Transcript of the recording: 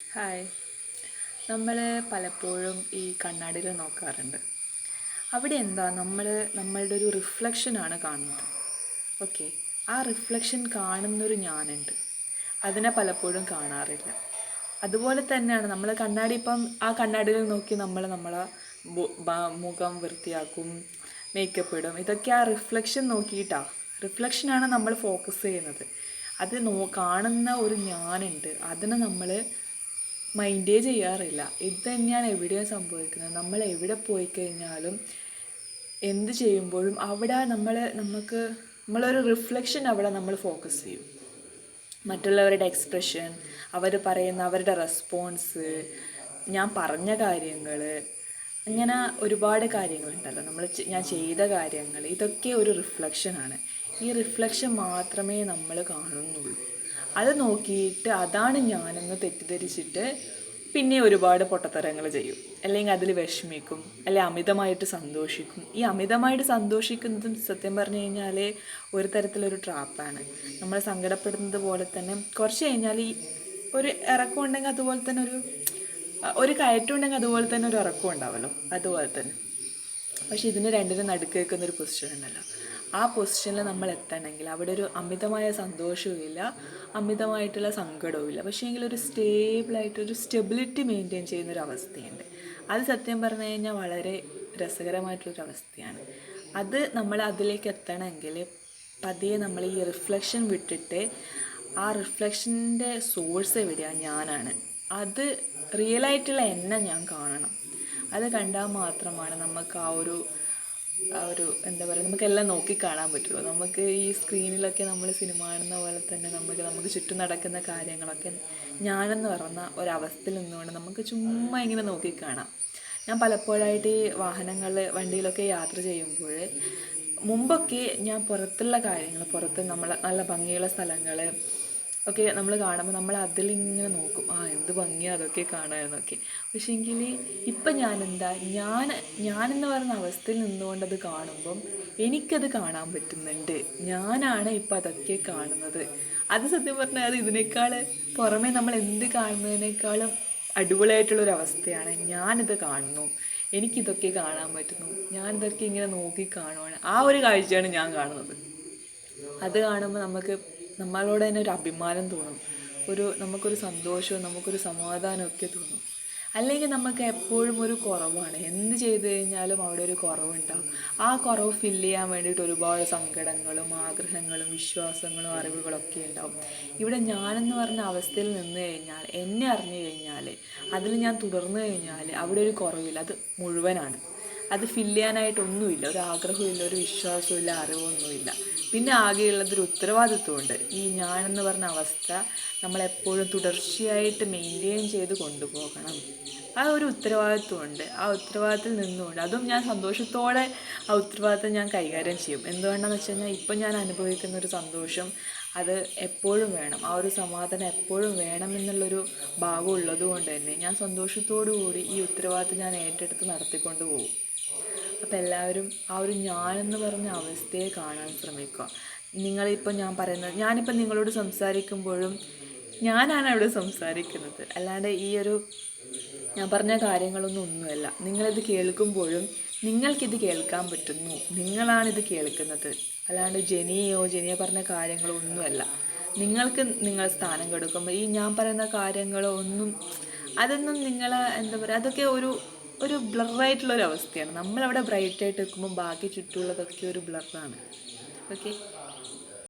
Hi. നമ്മൾ പലപ്പോഴും ഈ കണ്ണാടിയിൽ നോക്കാറുണ്ട്. അവിടെ എന്താ നമ്മൾ നമ്മളുടെ ഒരു റിഫ്ലക്ഷനാണ് കാണുന്നത്. ഓക്കെ ആ റിഫ്ലക്ഷൻ കാണുന്നൊരു ഞാനുണ്ട്. അതിനെ പലപ്പോഴും കാണാറില്ല. അതുപോലെ തന്നെയാണ് നമ്മൾ കണ്ണാടി ഇപ്പം ആ കണ്ണാടിയിൽ നോക്കി നമ്മൾ നമ്മളെ മുഖം വൃത്തിയാക്കും മേക്കപ്പ് ഇടും. ഇതൊക്കെ ആ റിഫ്ലക്ഷൻ നോക്കിയിട്ടാണ് റിഫ്ലക്ഷനാണ് നമ്മൾ ഫോക്കസ് ചെയ്യുന്നത്. അത് നോ കാണുന്ന ഒരു ഞാനുണ്ട്. അതിനെ നമ്മൾ മൈൻഡേ ചെയ്യാറില്ല. ഇത് തന്നെയാണ് എവിടെയും സംഭവിക്കുന്നത്. നമ്മൾ എവിടെ പോയി കഴിഞ്ഞാലും എന്ത് ചെയ്യുമ്പോഴും അവിടെ നമ്മൾ നമുക്ക് നമ്മളൊരു റിഫ്ലക്ഷൻ അവിടെ നമ്മൾ ഫോക്കസ് ചെയ്യും. മറ്റുള്ളവരുടെ എക്സ്പ്രഷൻ അവർ പറയുന്ന അവരുടെ റെസ്പോൺസ് ഞാൻ പറഞ്ഞ കാര്യങ്ങൾ അങ്ങനെ ഒരുപാട് കാര്യങ്ങളുണ്ടല്ലോ. നമ്മൾ ഞാൻ ചെയ്ത കാര്യങ്ങൾ ഇതൊക്കെ ഒരു റിഫ്ലക്ഷനാണ് ഈ റിഫ്ലക്ഷൻ മാത്രമേ നമ്മൾ കാണുന്നുള്ളൂ. അത് നോക്കിയിട്ട് അതാണ് ഞാനെന്ന് തെറ്റിദ്ധരിച്ചിട്ട് പിന്നെ ഒരുപാട് പൊട്ടത്തരങ്ങൾ ചെയ്യും. അല്ലെങ്കിൽ അതിൽ വിഷമിക്കും അല്ലെങ്കിൽ അമിതമായിട്ട് സന്തോഷിക്കും. ഈ അമിതമായിട്ട് സന്തോഷിക്കുന്നതും സത്യം പറഞ്ഞു കഴിഞ്ഞാൽ ഒരു തരത്തിലൊരു ട്രാപ്പാണ് നമ്മൾ സങ്കടപ്പെടുന്നത് പോലെ തന്നെ കുറച്ച് കഴിഞ്ഞാൽ ഈ ഒരു ഇറക്കം ഉണ്ടെങ്കിൽ അതുപോലെ തന്നെ ഒരു ഒരു കയറ്റം ഉണ്ടെങ്കിൽ അതുപോലെ തന്നെ ഒരു ഇറക്കം ഉണ്ടാവുമല്ലോ അതുപോലെ തന്നെ. പക്ഷേ ഇതിന് രണ്ടിനും നടുക്ക് വെക്കുന്ന ഒരു പൊസിഷൻ ഉണ്ടല്ലോ. ആ പൊസിഷനിൽ നമ്മൾ എത്തണമെങ്കിൽ അവിടെ ഒരു അമിതമായ സന്തോഷവും ഇല്ല അമിതമായിട്ടുള്ള സങ്കടവും ഇല്ല പക്ഷേ എങ്കിൽ ഒരു സ്റ്റേബിളായിട്ട് ഒരു സ്റ്റെബിലിറ്റി മെയിന്റെയിൻ ചെയ്യുന്ന ഒരു അവസ്ഥയുണ്ട് അത് സത്യം പറഞ്ഞു കഴിഞ്ഞാൽ വളരെ രസകരമായിട്ടുള്ളൊരു അവസ്ഥയാണ്. അത് നമ്മൾ അതിലേക്ക് എത്തണമെങ്കിൽ പതിയെ നമ്മൾ ഈ റിഫ്ലക്ഷൻ വിട്ടിട്ട് ആ റിഫ്ലക്ഷന്റെ സോഴ്സ് എവിടെയാണ് ഞാനാണ്. അത് റിയലായിട്ടുള്ള എന്നെ ഞാൻ കാണണം. അത് കണ്ടാൽ മാത്രമാണ് നമുക്ക് ആ ഒരു ആ ഒരു എന്താ പറയുക നമുക്കെല്ലാം നോക്കി കാണാൻ പറ്റുള്ളൂ. നമുക്ക് ഈ സ്ക്രീനിലൊക്കെ നമ്മൾ സിനിമ കാണുന്ന പോലെ തന്നെ നമുക്ക് നമുക്ക് ചുറ്റും നടക്കുന്ന കാര്യങ്ങളൊക്കെ ഞാനെന്ന് പറഞ്ഞ ഒരവസ്ഥയിൽ നിന്നുകൊണ്ട് നമുക്ക് ചുമ്മാ ഇങ്ങനെ നോക്കി കാണാം. ഞാൻ പലപ്പോഴായിട്ട് ഈ വാഹനങ്ങൾ വണ്ടിയിലൊക്കെ യാത്ര ചെയ്യുമ്പോൾ മുമ്പൊക്കെ ഞാൻ പുറത്തുള്ള കാര്യങ്ങൾ പുറത്ത് നമ്മൾ നല്ല ഭംഗിയുള്ള സ്ഥലങ്ങൾ ഒക്കെ നമ്മൾ കാണുമ്പോൾ നമ്മൾ അതിലിങ്ങനെ നോക്കും. ആ എന്ത് ഭംഗിയാണ് അതൊക്കെ കാണാമെന്നൊക്കെ. പക്ഷേ എങ്കിൽ ഇപ്പം ഞാനെന്താ ഞാൻ ഞാനെന്ന് പറയുന്ന അവസ്ഥയിൽ നിന്നുകൊണ്ട് അത് കാണുമ്പം എനിക്കത് കാണാൻ പറ്റുന്നുണ്ട്. ഞാനാണ് ഇപ്പം അതൊക്കെ കാണുന്നത്. അത് സത്യം പറഞ്ഞാൽ അത് ഇതിനേക്കാൾ പുറമേ നമ്മൾ എന്ത് കാണുന്നതിനേക്കാളും അടിപൊളിയായിട്ടുള്ളൊരു അവസ്ഥയാണ് ഞാനിത് കാണുന്നു. എനിക്കിതൊക്കെ കാണാൻ പറ്റുന്നു. ഞാനിതൊക്കെ ഇങ്ങനെ നോക്കി കാണുവാണ്. ആ ഒരു കാഴ്ചയാണ് ഞാൻ കാണുന്നത്. അത് കാണുമ്പോൾ നമുക്ക് നമ്മളോട് തന്നെ ഒരു അഭിമാനം തോന്നും. ഒരു നമുക്കൊരു സന്തോഷവും നമുക്കൊരു സമാധാനമൊക്കെ തോന്നും. അല്ലെങ്കിൽ നമുക്ക് എപ്പോഴും ഒരു കുറവാണ്. എന്ത് ചെയ്തു കഴിഞ്ഞാലും അവിടെ ഒരു കുറവുണ്ടാവും. ആ കുറവ് ഫില്ല് ചെയ്യാൻ വേണ്ടിയിട്ട് ഒരുപാട് സങ്കടങ്ങളും ആഗ്രഹങ്ങളും വിശ്വാസങ്ങളും അറിവുകളൊക്കെ ഉണ്ടാവും. ഇവിടെ ഞാനെന്ന് പറഞ്ഞ അവസ്ഥയിൽ നിന്ന് കഴിഞ്ഞാൽ എന്നെ അറിഞ്ഞു കഴിഞ്ഞാൽ അതിൽ ഞാൻ തുടർന്നു കഴിഞ്ഞാൽ അവിടെ ഒരു കുറവില്ല. അത് മുഴുവനാണ്. അത് ഫില്ല് ചെയ്യാനായിട്ടൊന്നുമില്ല. ഒരു ആഗ്രഹമില്ല ഒരു വിശ്വാസമില്ല അറിവൊന്നുമില്ല. പിന്നെ ആകെയുള്ളത് ഒരു ഉത്തരവാദിത്വമുണ്ട്. ഈ ഞാനെന്ന് പറഞ്ഞ അവസ്ഥ നമ്മളെപ്പോഴും തുടർച്ചയായിട്ട് മെയിന്റെയിൻ ചെയ്ത് കൊണ്ടുപോകണം. ആ ഒരു ഉത്തരവാദിത്വമുണ്ട് ആ ഉത്തരവാദിത്തത്തിൽ നിന്നുകൊണ്ട് അതും ഞാൻ സന്തോഷത്തോടെ ആ ഉത്തരവാദിത്തം ഞാൻ കൈകാര്യം ചെയ്യും. എന്തുകൊണ്ടാണെന്ന് വെച്ച് കഴിഞ്ഞാൽ ഇപ്പം ഞാൻ അനുഭവിക്കുന്ന ഒരു സന്തോഷം അത് എപ്പോഴും വേണം. ആ ഒരു സമാധാനം എപ്പോഴും വേണം എന്നുള്ളൊരു ഭാഗം ഉള്ളത് കൊണ്ട് തന്നെ ഞാൻ സന്തോഷത്തോടു കൂടി ഈ ഉത്തരവാദിത്തം ഞാൻ ഏറ്റെടുത്ത് നടത്തിക്കൊണ്ട് പോകും. അപ്പം എല്ലാവരും ആ ഒരു ഞാനെന്ന് പറഞ്ഞ അവസ്ഥയെ കാണാൻ ശ്രമിക്കുക. നിങ്ങളിപ്പോൾ ഞാൻ പറയുന്നത് ഞാനിപ്പോൾ നിങ്ങളോട് സംസാരിക്കുമ്പോഴും ഞാനാണ് അവിടെ സംസാരിക്കുന്നത്. അല്ലാണ്ട് ഈ ഒരു ഞാൻ പറഞ്ഞ കാര്യങ്ങളൊന്നും ഒന്നുമല്ല. നിങ്ങളിത് കേൾക്കുമ്പോഴും നിങ്ങൾക്കിത് കേൾക്കാൻ പറ്റുന്നു. നിങ്ങളാണിത് കേൾക്കുന്നത്. അല്ലാണ്ട് ജനിയോ ജനിയ പറഞ്ഞ കാര്യങ്ങളോ ഒന്നുമല്ല നിങ്ങൾക്ക് നിങ്ങൾ സ്ഥാനം കൊടുക്കുമ്പോൾ ഈ ഞാൻ പറയുന്ന കാര്യങ്ങളോ ഒന്നും അതൊന്നും നിങ്ങൾ എന്താ പറയുക അതൊക്കെ ഒരു ഒരു ബ്ലറായിട്ടുള്ളൊരവസ്ഥയാണ്. നമ്മളവിടെ ബ്രൈറ്റായിട്ട് നിൽക്കുമ്പോൾ ബാക്കി ചുറ്റുമുള്ളതൊക്കെ ഒരു ബ്ലറാണ്. ഓക്കെ?